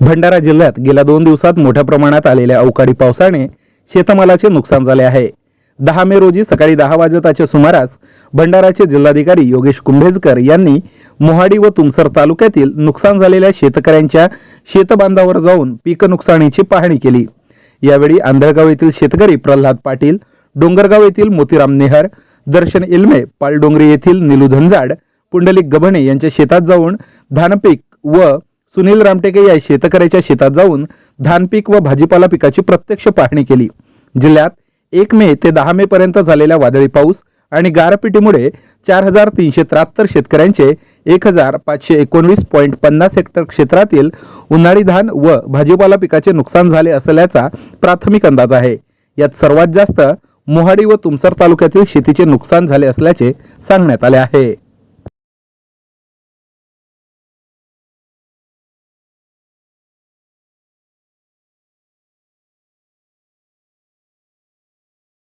भंडारा जिल्ह्यात गेल्या दोन दिवसात मोठ्या प्रमाणात आलेल्या अवकाळी पावसाने शेतमालाचे नुकसान झाले आहे. दहा मे रोजी सकाळी दहा वाजताच्या सुमारास भंडाराचे जिल्हाधिकारी योगेश कुंभेजकर यांनी मोहाडी व तुमसर तालुक्यातील नुकसान झालेल्या शेतकऱ्यांच्या शेतबांधावर जाऊन पीक नुकसानीची पाहणी केली. यावेळी आंधळगाव येथील शेतकरी प्रल्हाद पाटील डोंगरगाव येथील मोतीराम नेहर दर्शन इल्मे पालडोंगरी येथील निलू झंजाड पुंडलिक गभणे यांच्या शेतात जाऊन धानपीक व सुनील रामटेके या शेतकऱ्याच्या शेतात जाऊन धानपीक व भाजीपाला पिकाची प्रत्यक्ष पाहणी केली. जिल्ह्यात एक मे ते दहा मे पर्यंत झालेल्या वादळी पाऊस आणि गारपिटीमुळे चार हजार तीनशे त्र्याहत्तर शेतकऱ्यांचे एक हजार पाचशे एकोणवीस पॉईंट पन्नास हेक्टर क्षेत्रातील उन्हाळी धान व भाजीपाला पिकाचे नुकसान झाले असल्याचा प्राथमिक अंदाज आहे. यात सर्वात जास्त मोहाडी व तुमसर तालुक्यातील शेतीचे नुकसान झाले असल्याचे सांगण्यात आले आहे.